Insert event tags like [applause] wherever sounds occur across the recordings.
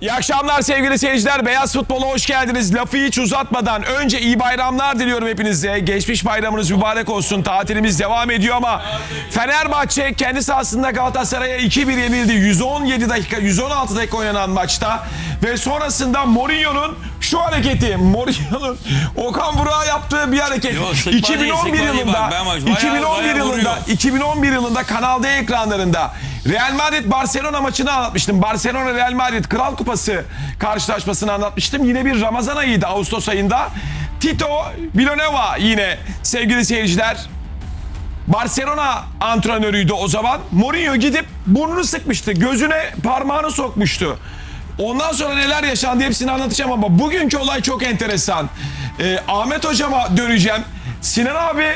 İyi akşamlar sevgili seyirciler. Beyaz Futbol'a hoş geldiniz. Lafı hiç uzatmadan önce iyi bayramlar diliyorum hepinize. Geçmiş bayramınız mübarek olsun. Tatilimiz devam ediyor ama Fenerbahçe kendi sahasında Galatasaray'a 2-1 yenildi. 117 dakika, 116 dakika oynanan maçta ve sonrasında Mourinho'nun şu hareketi, Mourinho'nun Okan Burak'a yaptığı bir hareket. Yok, sıkma değil, 2011 sıkma değil. yılında, Bak, bayağı- 2011 bayağı yılında, vuruyor. 2011 yılında Kanal D ekranlarında Real Madrid Barcelona maçını anlatmıştım. Barcelona Real Madrid Kral Kupası karşılaşmasını anlatmıştım. Yine bir Ramazan ayıydı Ağustos ayında. Tito Vilanova yine sevgili seyirciler Barcelona antrenörüydü o zaman. Mourinho gidip burnunu sıkmıştı. Gözüne parmağını sokmuştu. Ondan sonra neler yaşandı hepsini anlatacağım ama bugünkü olay çok enteresan. Ee, Ahmet hocama döneceğim. Sinan abi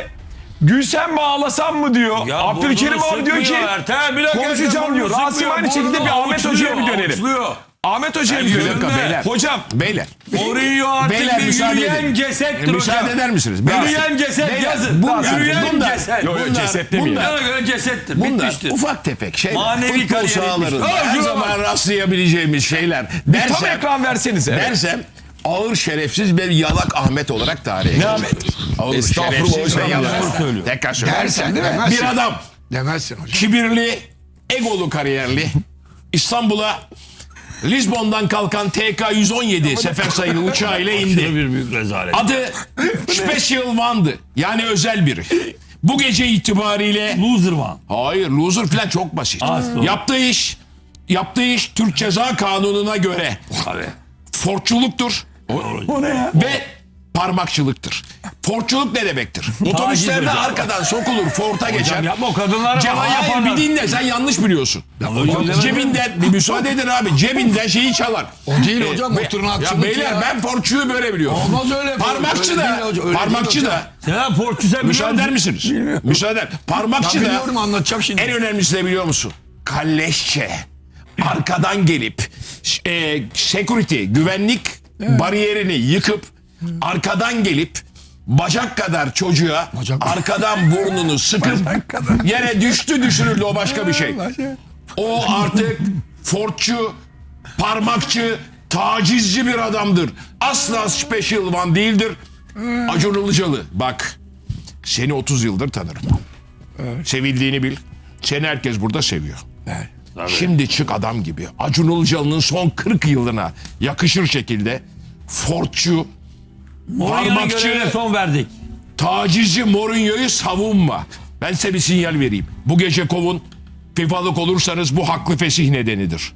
gülsem mi ağlasam mı diyor. Ya Abdülkerim abi diyor ki Ertem, konuşacağım diyor. Rasim aynı şekilde bir Ahmet hocaya bir dönelim. avuçluyor. Ahmet hocaya bir Yani dönelim. yönünde. beyler. Hocam Beyler. Mourinho artık Beyler, bir müsaade yürüyen edin. cesettir Müsaade hocam. eder misiniz? Yürüyen ceset Beyler, yazın. bunlar- yürüyen bunlar- ceset. Yok, yok, Bunlar- ceset demeyin. bunlar- Bana göre cesettir. Bunlar Bitmiştir. ufak tefek şeyler. Manevi Futbol kariyer sahalarında etmiş. Aa, her şuna zaman rastlayabileceğimiz şeyler. tam Dersem, ekran versenize. dersem ağır şerefsiz bir yalak Ahmet olarak tarihe geçer. Ahmet? Ağır Estağfurullah şerefsiz ve hocam yalak. Söylüyor. Tekrar söylüyorum. Dersen değil mi? Bir adam Demezsin hocam. kibirli, egolu kariyerli İstanbul'a Lizbon'dan kalkan TK-117 sefer sayılı uçağıyla indi. Bir büyük rezalet. Adı Special One'dı. Yani özel biri. Bu gece itibariyle Loser one. hayır loser falan çok basit. Aslı. Yaptığı iş yaptığı iş Türk Ceza Kanunu'na göre Abi. forçuluktur O ne ya? ve parmakçılıktır. Forçuluk ne demektir? [laughs] Otobüslerde hocam. arkadan sokulur, forta geçer. Hocam yapma o kadınlar Cem, falan hayır yaparlar. bir dinle sen yanlış biliyorsun. hocam, cebinden bir [laughs] müsaade edin abi cebinden şeyi çalar. O değil hocam o Ya tırnakçılık beyler ben forçuyu böyle biliyorum. Olmaz öyle. Parmakçı Öyle da, değil hocam, öyle parmakçı değil da, Sen Porçu sen biliyor müsaade eder musun? misiniz? Müsaade. Parmakçı da biliyorum anlatacağım şimdi. en önemlisi de biliyor musun? Kalleşçe. Arkadan gelip e, security, güvenlik bariyerini yıkıp arkadan gelip bacak kadar çocuğa Bacak- arkadan burnunu sıkıp yere düştü düşürüldü o başka bir şey. [laughs] O artık fortçu, parmakçı, tacizci bir adamdır. Asla special one değildir. Acun Ilıcalı bak seni 30 yıldır tanırım. Sevildiğini bil. Seni herkes burada seviyor. Şimdi çık adam gibi. Acun Ilıcalı'nın son 40 yılına yakışır şekilde fortçu, Parmakçı- görevine son verdik. tacizci Mourinho'yu savunma. Ben size bir sinyal vereyim. Bu gece kovun. FIFA'lık olursanız bu haklı fesih nedenidir.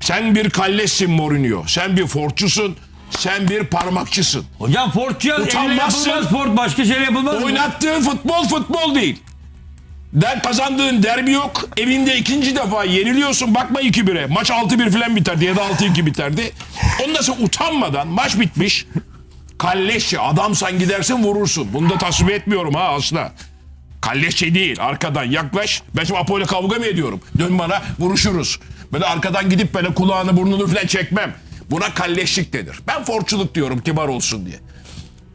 Sen bir kalleşsin Mourinho. Sen bir fortçusun. Sen bir parmakçısın. Hocam Porçu'ya elle Utanmazsın. yapılmaz spor başka şey yapılmaz mı? Oynattığın futbol futbol değil. Der kazandığın derbi yok. Evinde ikinci defa yeniliyorsun. Bakma 2-1'e. Maç 6-1 falan biterdi ya da 6-2 biterdi. Ondan sonra utanmadan maç bitmiş. Kalleşçe adamsan gidersin vurursun. Bunu da tasvip etmiyorum ha asla. Kalleşçe değil. Arkadan yaklaş. Ben şimdi Apo'yla kavga mı ediyorum? Dön bana vuruşuruz. Böyle arkadan gidip böyle kulağını burnunu falan çekmem. Buna kalleşlik denir. Ben forçuluk diyorum kibar olsun diye.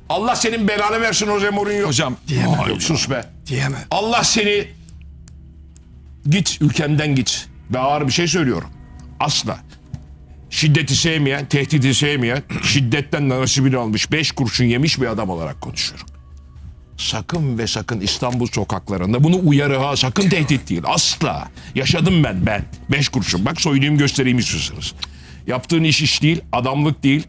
Allah senin belanı versin Jose Mourinho. Hocam Diyemem. Ay, sus be. Diyemem. Allah seni git ülkemden git. Ve ağır bir şey söylüyorum. Asla. Şiddeti sevmeyen, tehdidi sevmeyen, şiddetten nasibini almış, beş kurşun yemiş bir adam olarak konuşuyorum. Sakın ve sakın İstanbul sokaklarında bunu uyarı ha sakın tehdit değil asla. Yaşadım ben ben. Beş kurşun bak soyunayım göstereyim istiyorsanız. Yaptığın iş iş değil adamlık değil.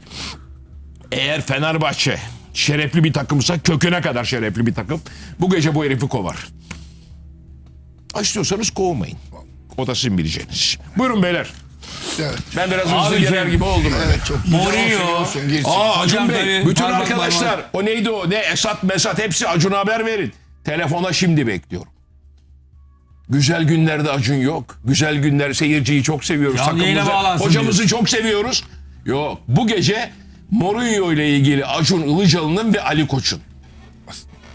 Eğer Fenerbahçe şerefli bir takımsa köküne kadar şerefli bir takım bu gece bu herifi kovar. Ha, İstiyorsanız kovmayın. O da sizin bileceğiniz. Buyurun beyler. Evet. Ben biraz hızlı gelir gibi oldum. Evet çok güzel Mourinho. girsin. Aa Acun Hocam Bey, tabii, bütün parmak arkadaşlar o neydi o ne Esat Mesat hepsi Acun'a haber verin. Telefona şimdi bekliyorum. Güzel günlerde Acun yok. Güzel günler seyirciyi çok seviyoruz. Canlı yayına Takımımızı, bağlansın hocamızı çok seviyoruz. Yok bu gece Mourinho ile ilgili Acun Ilıcalı'nın ve Ali Koç'un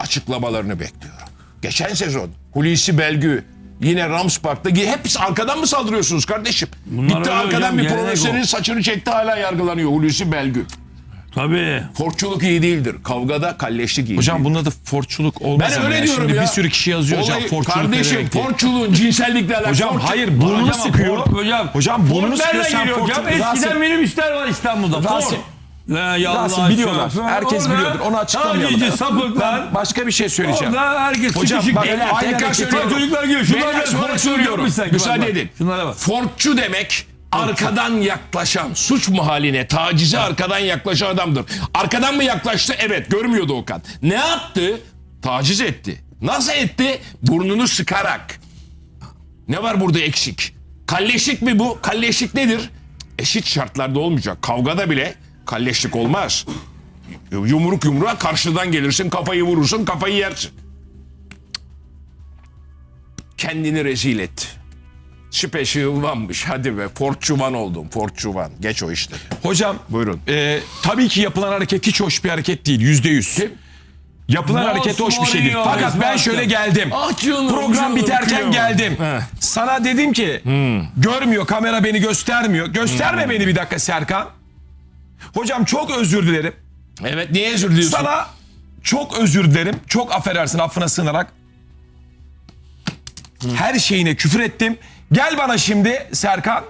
açıklamalarını bekliyorum. Geçen sezon Hulusi Belgü yine Rams Park'ta hepsi arkadan mı saldırıyorsunuz kardeşim? Bunlar Gitti öyle arkadan hocam, bir gelenek o. saçını çekti hala yargılanıyor Hulusi Belgü. Tabii. Forçuluk iyi değildir. Kavgada kalleşlik iyi Hocam değil. bunun adı forçuluk olmaz ben ama öyle ya. diyorum Şimdi ya. bir sürü kişi yazıyor hocam Olayı- forçuluk Kardeşim diye. forçuluğun cinsellikle alakalı. Hocam Forçuluk- hayır burnunu Hocam, sıkıyor. Hocam. Hocam burnunu sıkıyor sen geliyor hocam? forçuluk. Eskiden minibüsler var İstanbul'da. Rasim. La ya Rasim Allah biliyorlar. aşkına. Herkes Orada biliyordur. Onu açıklamayalım. Tacici, sapıklar. Başka bir şey söyleyeceğim. Orada herkes Hocam, sıkışık. bak, Beyler, tekrar hareketi- söylüyorum. Çocuklar geliyor. Şunlar Beyler, da sonra forçuluk söylüyorum. Müsaade Bak, bak. edin. Şunlara bak. Fortçu demek arkadan yaklaşan, suç muhaline, tacize arkadan yaklaşan adamdır. Arkadan mı yaklaştı? Evet, görmüyordu Okan. Ne yaptı? Taciz etti. Nasıl etti? Burnunu sıkarak. Ne var burada eksik? Kalleşlik mi bu? Kalleşlik nedir? Eşit şartlarda olmayacak. Kavgada bile kalleşlik olmaz. Yumruk yumruğa karşıdan gelirsin, kafayı vurursun, kafayı yersin. Kendini rezil etti. Special One'mış hadi be. Fortçuvan oldum. Fortçuvan. Geç o işte. Hocam Buyurun. e, tabii ki yapılan hareket hiç hoş bir hareket değil. Yüzde yüz. Yapılan Mouse hareket hoş bir şey değil. Fakat ben Esmer'den. şöyle geldim. Ah canım, Program canım, biterken kıyamam. geldim. He. Sana dedim ki görmüyor kamera beni göstermiyor. Gösterme beni bir dakika Serkan. Hocam çok özür dilerim. Evet niye özür diliyorsun? Sana çok özür dilerim. Çok affedersin affına sığınarak. Her şeyine küfür ettim. Gel bana şimdi Serkan.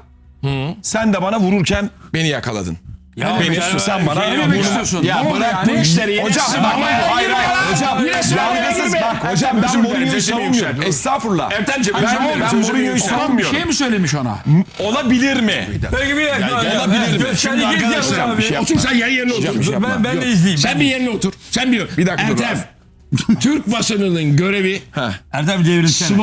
Sen de bana vururken beni yakaladın. Ya beni sen- sen bana şey vurma- demek istiyorsun. Ya Ne bırak yani? bu işleri. Yine Hocam bak, hayır hayır hocam. Yargısız bak hocam ben Mourinho'yu savunmuyorum. Estağfurullah. Ertemciğim, Ben, ben Mourinho'yu yükselt. Bir savunmuyorum. şey mi söylemiş ona? Olabilir mi? Peki bir dakika. olabilir mi? Şimdi arkadaşlar bir şey. Otur sen yer yerine otur. şey. Ben, ben de izleyeyim. Sen bir yerine otur. Sen bir Bir dakika dur Ertem. Türk basınının görevi Ertem devrilsene.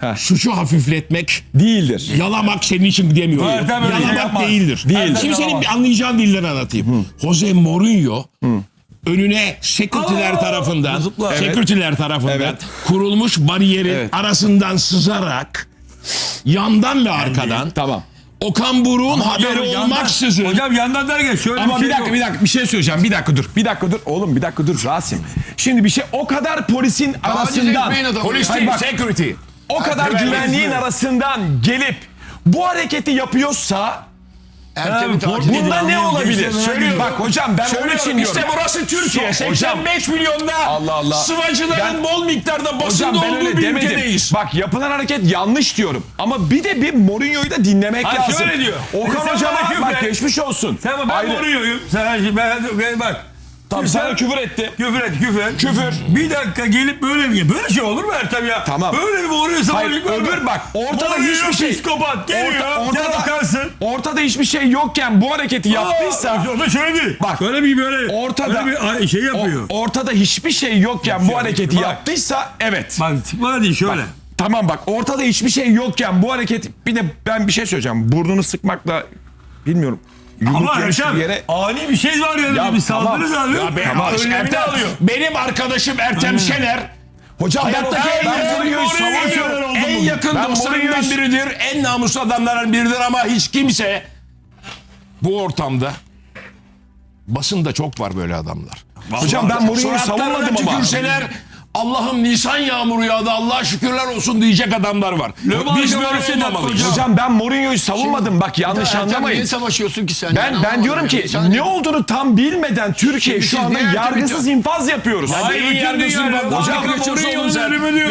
Sıvamak, suçu hafifletmek, Değildir. Yalamak senin için. Ertem öyle şey Yalamak yapmaz. değildir. Değildir. Şimdi senin bir anlayacağın dilden anlatayım. Jose Mourinho önüne security'ler tarafından. Evet. security'ler tarafından Evet. kurulmuş bariyerin Evet. arasından sızarak yandan ve arkadan Tamam. Okan Buruk'un Hocam, haberi yandan- olmaksızın Hocam yandan derken şöyle Ama bir dakika yok. bir dakika bir şey söyleyeceğim. Bir dakika dur. Bir dakika dur. Oğlum bir dakika dur Rasim. Şimdi bir şey o kadar polisin arasından polis Hayır, değil, bak, security. O kadar güvenliğin hizmet. arasından gelip bu hareketi yapıyorsa Ertem'i bunda ne olabilir? Söylüyorum. Bak hocam ben onun Söylüyorum, için diyorum. işte burası Türkiye. Hocam- 85 milyonda Allah Allah. sıvacıların Ben- bol miktarda basında Hocam ben olduğu bir demedim. ülkedeyiz. Bak yapılan hareket yanlış diyorum. Ama bir de bir Mourinho'yu da dinlemek Hayır, lazım. şöyle diyor. Okan Sen bana hocama küfür bak et. geçmiş olsun. Sen ben Ayrı. Mourinho'yum. Sen ben, ben bak. Sen- sana küfür etti. Küfür et küfür. Küfür. Bir dakika gelip böyle bir böyle şey olur mu Ertem ya? Tamam. Böyle bir Mourinho Hayır mu? öbür bak ortada hiçbir şey. psikopat geliyor. Orta- Orta, ortada- bakarsın. Ortada hiçbir şey yokken bu hareketi yaptıysa Aa, o da şöyle değil. Bak, Böyle bir böyle. ortada- Böyle bir şey yapıyor. o- ortada hiçbir şey yokken bu hareketi Bak. yaptıysa evet. Bak değil şöyle. Tamam bak ortada hiçbir şey yokken bu hareket bir de ben bir şey söyleyeceğim. Burnunu sıkmakla bilmiyorum. Yumruk Ama yemiş Ertem yere ani bir şey var yani Ya bir tamam. saldırı alıyor. Ya be- Ama önlemini Ertem, alıyor. benim arkadaşım Ertem Şener Hocam ben, hayatta o- en, ben yakın, Mourinho'yu en, savunuyorum. en yakın Ben biridir. En namuslu adamlardan biridir ama hiç kimse bu ortamda basında çok var böyle adamlar. Hocam ben Mourinho'yu savunmadım ama. tükürseler Allah'ım Nisan yağmuru yağdı Allah'a şükürler olsun diyecek adamlar var. Biz böyle olmamalıyız. Hocam. Hocam ben Mourinho'yu savunmadım bak yanlış Ertem anlamayın. niye savaşıyorsun ki sen? Ben Yani ben diyorum ki yani. Sen- ne olduğunu tam bilmeden Türkiye Şimdi şu anda yargısız infaz yapıyoruz. Hayır, Beyin bütün dünya-. Hocam, Mourinho'nun ölümü diyor.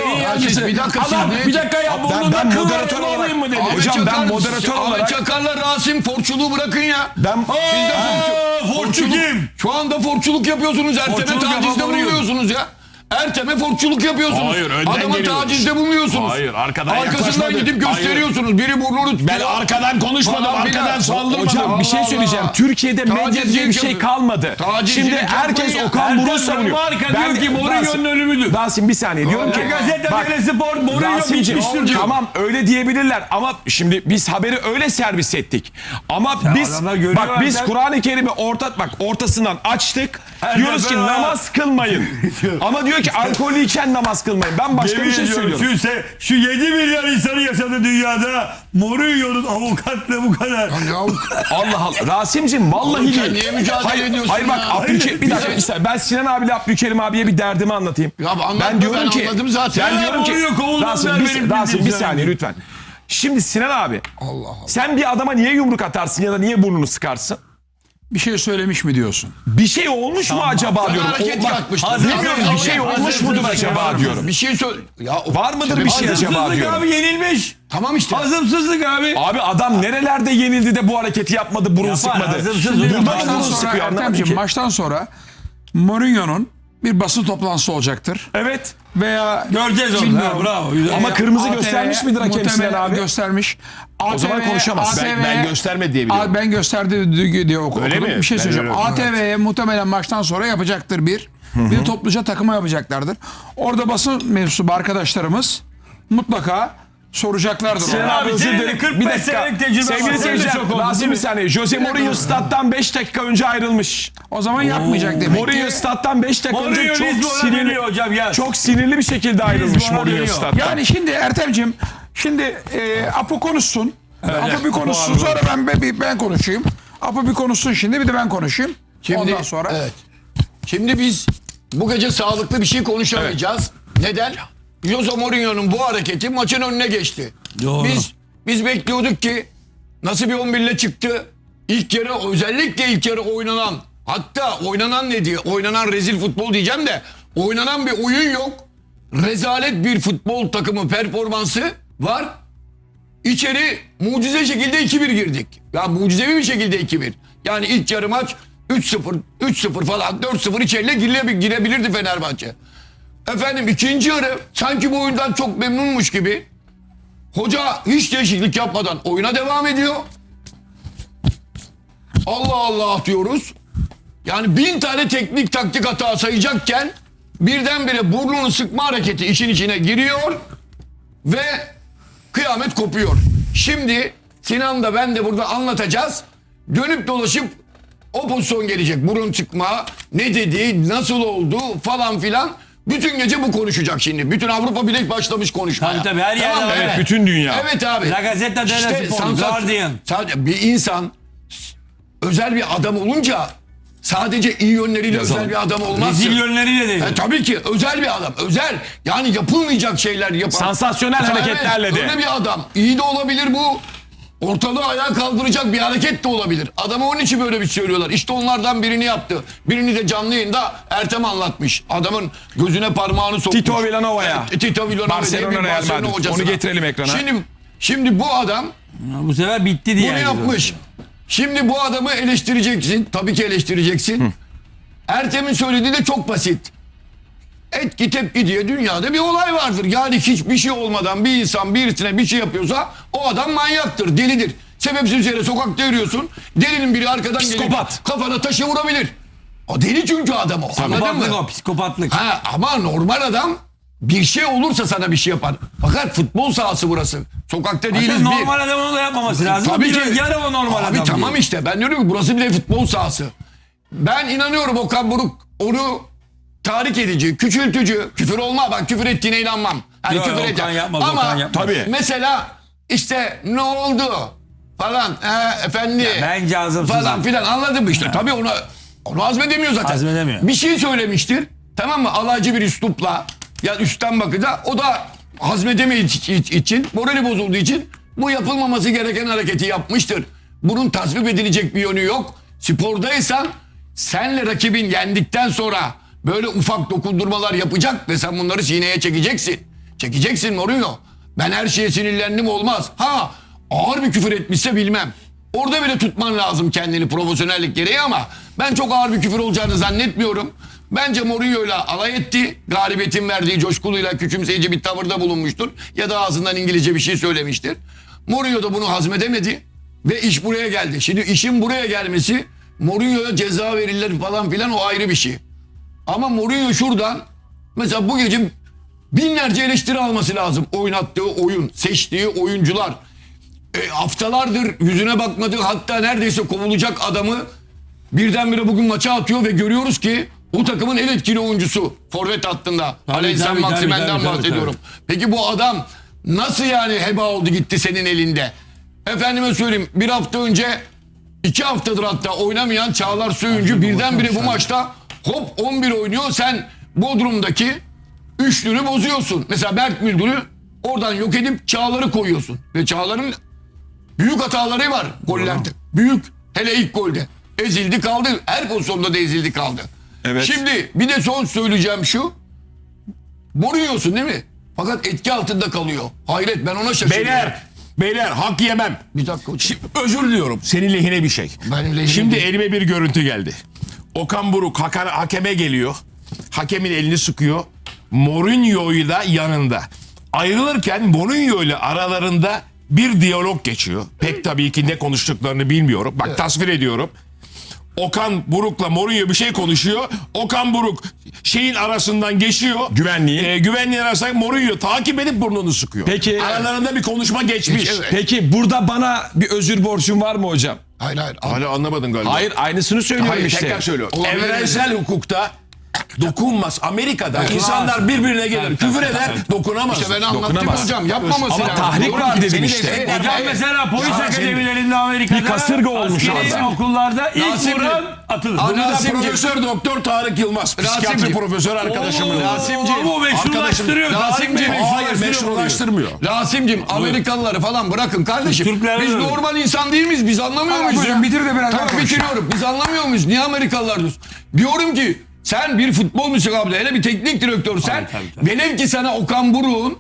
Bir dakika, Adam bir dakika ya Ben- moderatör olayım mı dedi. Hocam ben moderatör Ahmet olarak- Çakar'la Rasim forçuluğu bırakın ya. Ben Siz de Forçu kim? Şu anda forçuluk yapıyorsunuz. Ertem'e tacizde bulunuyorsunuz ya. Ertem'e forçuluk yapıyorsunuz. Hayır, önden Adama geliyoruz. tacizde bulunuyorsunuz. Hayır, arkadan Arkasından yaklaşmadı. gidip gösteriyorsunuz. Biri burnunu Ben tutuyor. arkadan konuşmadım, Falan filan. arkadan saldırmadım. Hocam bir şey söyleyeceğim. Allah. Türkiye'de medya diye bir şey yapıyor. kalmadı. Tacizcilik Şimdi herkes yapmayın ya. Okan Buruk'u Ertem savunuyor. Marka diyor ki Mourinho'nun ölümüdür. Rasim bir saniye diyorum ki. Gazete bak, böyle spor Mourinho Rasim'cim, bitmiştir diyor. tamam öyle diyebilirler ama şimdi biz haberi öyle servis ettik. Ama biz adamlar görüyor bak biz zaten. Kur'an-ı Kerim'i orta bak ortasından açtık. Diyoruz ki namaz kılmayın. [laughs] ama diyor ki alkollüyken namaz kılmayın. Ben başka Yemin bir şey ediyorum, söylüyorum. Şu, se- şu 7 milyar insanı yaşadı dünyada. Mourinho'nun avukatlığı bu kadar. Ya, Allah Allah. Rasim'cim vallahi Oğlum değil. niye mücadele hayır, ediyorsun Hayır bak? Abdülkerim bir dakika bir saniye. Ben Sinan abiyle Abdülkerim abiye bir derdimi anlatayım. Ya anlatma, ben diyorum ben ki anladım zaten. Ben Ya diyorum ki Rasim, bir, Rasim bir saniye lütfen. Şimdi Sinan abi Allah Allah. sen bir adama niye yumruk atarsın ya da niye burnunu sıkarsın? Bir şey söylemiş mi diyorsun? Bir şey olmuş mu acaba diyorum. hareket O- bak, yapmıştır. bilmiyorum, Hazır- bir şey olmuş mudur hazır- acaba diyorum. Bir şey söyle. Ya o- Var mıdır bir şey acaba Hazımsızlık diyorum. abi yenilmiş. Tamam işte. Hazımsızlık abi. Abi adam nerelerde yenildi de bu hareketi yapmadı, burun sıkmadı. hazımsız Burada mı Maçtan burun sonra sıkıyor anlamadım Ertemciğim ki. maçtan sonra Mourinho'nun bir basın toplantısı olacaktır. Evet. Veya Göreceğiz onu. bilmiyorum. Ha, bravo, güzel. Ama kırmızı ATV göstermiş midir hakem Sinan abi? Göstermiş. O zaman ATV konuşamaz. Ben, ben göstermedi diye biliyorum. Abi ben gösterdi diye, diye oku- Öyle okudum. mi? Bir şey Ben söyleyeceğim. öyle- ATV'ye muhtemelen maçtan sonra yapacaktır bir. Bir de topluca takıma yapacaklardır. Orada basın mensubu arkadaşlarımız mutlaka soracaklardır. Sinan abi senin de dilerim. 45 Bir dakika. senelik tecrübe var. Sevgili Senin de seyirciler, çok oldu, Rasim değil bir mi? saniye. Jose Mourinho stat'tan 5 dakika önce ayrılmış. O zaman yapmayacak demek Mourinho ki. stat'tan 5 dakika önce Mourinho çok Lisbon'a sinirli, hocam yaz. çok sinirli bir şekilde ayrılmış Lisbon'a Mourinho dönüyor. stat'tan. Yani şimdi Ertem'cim şimdi e, Apo konuşsun. Apo bir konuşsun sonra ben ben, ben konuşayım. Apo bir konuşsun şimdi bir de ben konuşayım. Şimdi, Ondan sonra Evet. Şimdi biz bu gece sağlıklı bir şey konuşamayacağız. Neden? Jose Mourinho'nun bu hareketi maçın önüne geçti. Doğru. Biz biz bekliyorduk ki nasıl bir 11 ile çıktı. İlk yarı özellikle ilk yarı oynanan hatta oynanan ne diye oynanan rezil futbol diyeceğim de oynanan bir oyun yok. Rezalet bir futbol takımı performansı var. İçeri mucize şekilde 2-1 girdik. Ya mucizevi bir şekilde 2-1. Yani ilk yarı maç 3-0, 3-0 falan 4-0 içeriyle girebil- girebilirdi Fenerbahçe. Efendim ikinci yarı sanki bu oyundan çok memnunmuş gibi. Hoca hiç değişiklik yapmadan oyuna devam ediyor. Allah Allah diyoruz. Yani bin tane teknik taktik hata sayacakken birdenbire burnunu sıkma hareketi işin içine giriyor ve kıyamet kopuyor. Şimdi Sinan da ben de burada anlatacağız. Dönüp dolaşıp o pozisyon gelecek. Burun çıkma, ne dedi, nasıl oldu falan filan. Bütün gece bu konuşacak şimdi. Bütün Avrupa bile başlamış konuşmaya. Tabii tabii, her yerde var. Evet, bütün dünya. Evet abi. La Gazzetta dello Sport, sansasyon- Guardian. Sadece bir insan özel bir adam olunca sadece iyi yönleriyle özel bir adam olmaz. Rezil yönleriyle değil. E, tabii ki özel bir adam. Özel. Yani yapılmayacak şeyler yapan. Sansasyonel hareketlerle de. Öyle bir adam. İyi de olabilir bu. Ortalığı ayağa kaldıracak bir hareket de olabilir. Adama onun için böyle bir şey söylüyorlar. İşte onlardan birini yaptı. Birini de canlı yayında Ertem anlatmış. Adamın gözüne parmağını sokmuş. Tito Villanova'ya. Evet, Tito Villanova Barcelona, Real Madrid. hocasına. Onu getirelim ekrana. Şimdi, şimdi bu adam Bu sefer bitti diye. bunu yapmış. Şimdi bu adamı eleştireceksin. Tabii ki eleştireceksin. Ertem'in söylediği de çok basit. Etki tepki diye dünyada bir olay vardır. Yani hiçbir şey olmadan bir insan birisine bir şey yapıyorsa o adam manyaktır, delidir. Sebepsiz yere sokakta yürüyorsun. Delinin biri arkadan gelip Psikopat. kafana taşı vurabilir. O deli çünkü adam o. Anladın Psikopatlık mı? o psikopatlık. Ha ama normal adam bir şey olursa sana bir şey yapar. Fakat futbol sahası burası. Sokakta değiliz. bir. normal adam onu da yapmaması lazım. Tabii ki. yarı o normal Abi adam. tamam diyor. işte ben diyorum ki burası bir de futbol sahası. Ben inanıyorum Okan Buruk onu tahrik edici, küçültücü, küfür olma bak küfür ettiğine inanmam. Yani Yok, küfür Okan edeceğim. yapmaz, Ama Okan yapmaz. Tabii. mesela işte ne oldu falan he, efendi bence azımsız falan filan anladın mı işte tabii onu onu hazmedemiyor zaten. Hazmedemiyor. Bir şey söylemiştir tamam mı alaycı bir üslupla ya üstten bakıda o da hazmedemediği için morali bozulduğu için bu yapılmaması gereken hareketi yapmıştır. Bunun tasvip edilecek bir yönü yok. Spordaysan senle rakibin yendikten sonra böyle ufak dokundurmalar yapacak ve sen bunları sineye çekeceksin. Çekeceksin Mourinho. Ben her şeye sinirlendim olmaz. Ha ağır bir küfür etmişse bilmem. Orada bile tutman lazım kendini profesyonellik gereği ama ben çok ağır bir küfür olacağını zannetmiyorum. Bence Mourinho'yla alay etti. Galibiyetin verdiği coşkuluyla küçümseyici bir tavırda bulunmuştur. Ya da ağzından İngilizce bir şey söylemiştir. Mourinho da bunu hazmedemedi. Ve iş buraya geldi. Şimdi işin buraya gelmesi Mourinho'ya ceza verirler falan filan o ayrı bir şey. Ama Mourinho şuradan mesela bu gece binlerce eleştiri alması lazım. Oynattığı oyun, seçtiği oyuncular. E, haftalardır yüzüne bakmadığı hatta neredeyse kovulacak adamı birdenbire bugün maça atıyor ve görüyoruz ki o takımın en etkili oyuncusu forvet hattında. Alen tabii, Maksimen'den tabii, bahsediyorum. Peki bu adam nasıl yani heba oldu gitti senin elinde? Efendime söyleyeyim bir hafta önce iki haftadır hatta oynamayan Çağlar Söyüncü birdenbire bu maçta hop 11 oynuyor. Sen Bodrum'daki üçlünü bozuyorsun. Mesela Berk Müldür'ü oradan yok edip Çağlar'ı koyuyorsun. Ve Çağlar'ın büyük hataları var gollerde. Büyük. Hele ilk golde. Ezildi kaldı. Her pozisyonda da ezildi kaldı. Evet. Şimdi bir de son söyleyeceğim şu. Boruyorsun değil mi? Fakat etki altında kalıyor. Hayret ben ona şaşırıyorum. Beyler, beyler hak yemem. Bir dakika hocam. Şimdi özür diliyorum. Senin lehine bir şey. Benim lehime Şimdi değil. elime bir görüntü geldi. Okan Buruk hakeme geliyor. Hakemin elini sıkıyor. Mourinho'yu da yanında. Ayrılırken Mourinho ile aralarında bir diyalog geçiyor. Pek tabii ki ne konuştuklarını bilmiyorum. Bak tasvir ediyorum. Okan Buruk'la Mourinho bir şey konuşuyor. Okan Buruk şeyin arasından geçiyor. Güvenliğin. Ee, güvenliğin arasından Mourinho takip edip burnunu sıkıyor. Peki- Aralarında bir konuşma geçmiş. Peki burada bana bir özür borcum var mı hocam? Hayır hayır. Hala anlamadın galiba. Hayır aynısını söylüyorum Hayır işte. tekrar söylüyorum. Olabilir. Evrensel hukukta dokunmaz. Amerika'da insanlar birbirine gelir, küfür eder, dokunamaz. İşte ben anlattım Dokunamaz. hocam. Yapmaması Ama lazım. tahrik Doğru var mu? dedim Seni işte. destekler. Hocam Evet. mesela polis Ya, akademilerinde Amerika'da Bir kasırga olmuş askeri orada. okullarda ilk vuran atılır. Rasim'cim. Profesör Doktor Tarık Yılmaz, psikiyatri profesör arkadaşımın. Rasim'cim. Bu meşrulaştırıyor. Rasim'cim. Tarık Bey Hayır meşrulaştırıyor. meşrulaştırmıyor. Rasim'cim Amerikalıları falan bırakın kardeşim. Biz öyle. normal insan değil miyiz? Biz anlamıyor muyuz hocam, bitir de biraz daha Tamam bitiriyorum. Biz anlamıyor muyuz? Niye Amerikalılar diyorsun? Diyorum ki sen bir futbol müsabakada hele bir teknik direktör sen tabii, tabii. velev ki sana Okan Buruk'un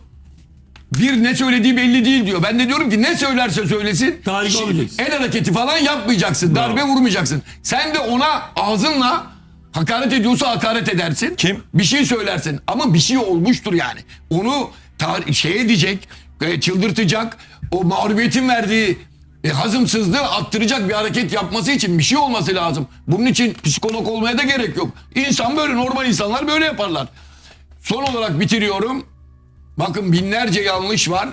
bir ne söylediği belli değil diyor. Ben de diyorum ki ne söylerse söylesin Tahrik şey- olmayacaksın. el hareketi falan yapmayacaksın. Darbe vurmayacaksın. Sen de ona ağzınla hakaret ediyorsa hakaret edersin. Kim? Bir şey söylersin ama bir şey olmuştur yani. Onu tar- şey edecek, e, çıldırtacak, o mağlubiyetin verdiği e, hazımsızlığı attıracak bir hareket yapması için bir şey olması lazım. Bunun için psikolog olmaya da gerek yok. İnsan böyle, normal insanlar böyle yaparlar. Son olarak bitiriyorum. Bakın binlerce yanlış var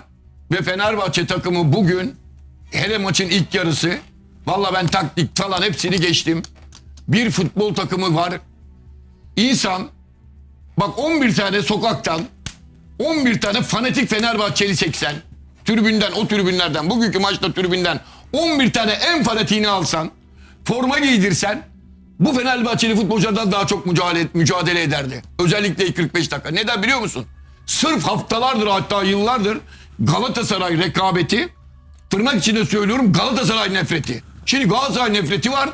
ve Fenerbahçe takımı bugün hele maçın ilk yarısı valla ben taktik falan hepsini geçtim. Bir futbol takımı var. İnsan bak 11 tane sokaktan 11 tane fanatik Fenerbahçeli 80 tribünden o tribünlerden bugünkü maçta tribünden 11 tane en fanatiğini alsan forma giydirsen bu Fenerbahçeli futbolculardan daha çok mücadele, mücadele ederdi. Özellikle ilk 45 dakika. Neden biliyor musun? Sırf haftalardır hatta yıllardır Galatasaray rekabeti tırnak içinde söylüyorum Galatasaray nefreti. Şimdi Galatasaray nefreti var.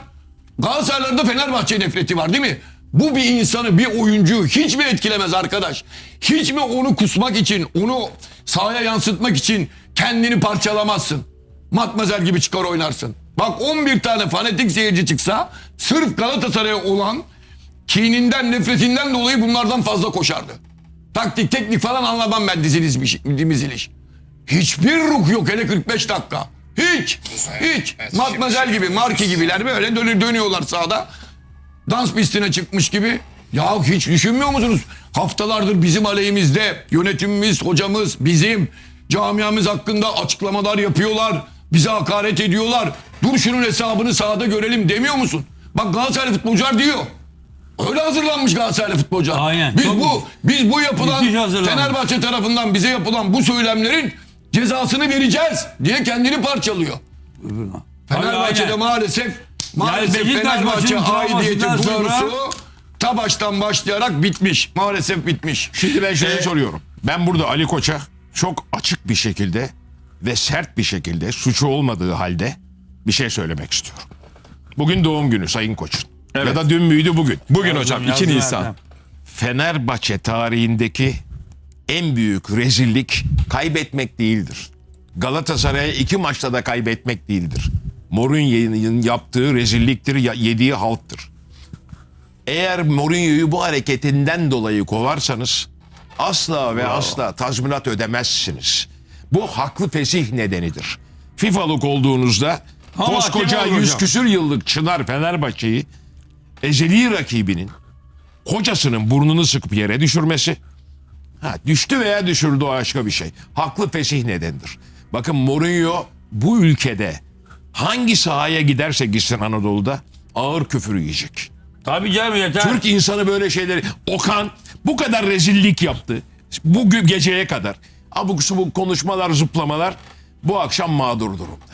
Galatasaray'larda Fenerbahçe nefreti var değil mi? Bu bir insanı, bir oyuncuyu hiç mi etkilemez arkadaş? Hiç mi onu kusmak için, onu sahaya yansıtmak için kendini parçalamazsın? Matmazel gibi çıkar oynarsın. Bak 11 tane fanatik seyirci çıksa sırf Galatasaray'a olan kininden, nefretinden dolayı bunlardan fazla koşardı. Taktik, teknik falan anlamam ben diziliş, diziliş. Hiçbir ruh yok hele 45 dakika. Hiç. Hiç. Matmazel gibi, Marki gibiler böyle dönü- dönüyorlar sahada. Dans pistine çıkmış gibi. Ya hiç düşünmüyor musunuz? Haftalardır bizim aleyhimizde yönetimimiz, hocamız, bizim camiamız hakkında açıklamalar yapıyorlar. Bize hakaret ediyorlar. Dur şunun hesabını sahada görelim demiyor musun? Bak Galatasaray futbolcular diyor. Öyle hazırlanmış Galatasaraylı futbolcular. Aynen, Biz çok bu biz bu yapılan. Fenerbahçe tarafından bize yapılan bu söylemlerin cezasını vereceğiz diye kendini parçalıyor. Fenerbahçe'de aynen. maalesef maalesef Beşiktaş Fenerbahçe aidiyeti duygusu sonra- ta baştan başlayarak bitmiş. Maalesef bitmiş. Şimdi ben Ee, şunu soruyorum. Ben burada Ali Koç'a çok açık bir şekilde ve sert bir şekilde suçu olmadığı halde bir şey söylemek istiyorum. Bugün doğum günü Sayın Koç'un. Ya da dün müydü bugün? Bugün hocam 2 Yazdım Nisan. Fenerbahçe tarihindeki en büyük rezillik kaybetmek değildir. Galatasaray'a iki maçta da kaybetmek değildir. Mourinho'nun yaptığı rezilliktir, yediği halttır. Eğer Mourinho'yu bu hareketinden dolayı kovarsanız asla ve asla tazminat ödemezsiniz. Bu haklı fesih nedenidir. FIFA'lık olduğunuzda Ama koskoca yüz küsür yıllık Çınar Fenerbahçe'yi ezeli rakibinin hocasının burnunu sıkıp yere düşürmesi. Ha, düştü veya düşürdü o başka bir şey. Haklı fesih nedendir. Bakın Mourinho bu ülkede hangi sahaya giderse gitsin Anadolu'da ağır küfür yiyecek. Tabii canım yeter. Türk insanı böyle şeyleri... Okan bu kadar rezillik yaptı. Bu gü- geceye kadar. Abuk subuk konuşmalar, zıplamalar bu akşam mağdur durumda.